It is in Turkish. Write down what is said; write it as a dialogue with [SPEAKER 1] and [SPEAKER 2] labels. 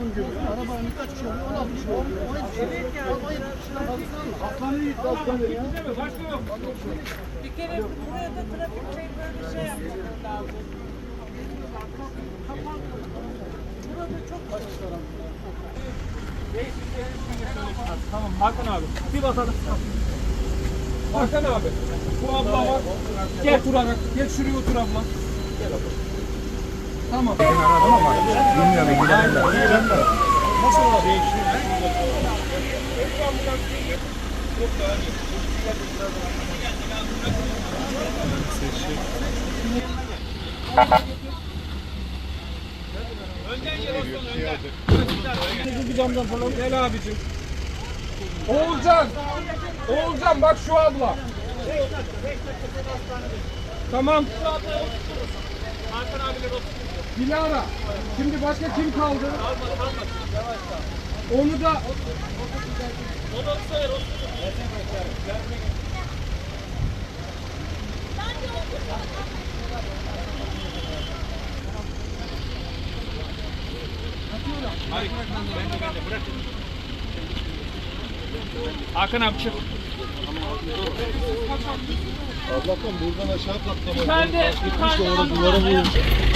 [SPEAKER 1] Gibi. Arabanın kaç kişi oluyor? 16 kişi oluyor. Evet yani. Aslanı gitti aslanı ya.
[SPEAKER 2] Bir kere buraya da trafik şey böyle şey yapmaları. Burada çok
[SPEAKER 3] Tamam Hakan abi. Bir basalım. Hakan abi. Bu abla var. Gel oturarak. Gel şuraya otur abla. Gel abla. Tamam.
[SPEAKER 1] Bilmiyorum ilgilenirler.
[SPEAKER 3] Nasıl abi? Bir camdan falan. Gel abicim. Oğulcan. Oğulcan bak şu abla. Tamam. Dilara. Şimdi başka kim kaldı? Onu da Hakan abi çık.
[SPEAKER 1] Allah'tan buradan aşağı patlama.
[SPEAKER 3] Bir tane de, bir tane de
[SPEAKER 1] orada duvara
[SPEAKER 3] buraya.
[SPEAKER 1] vurmuş.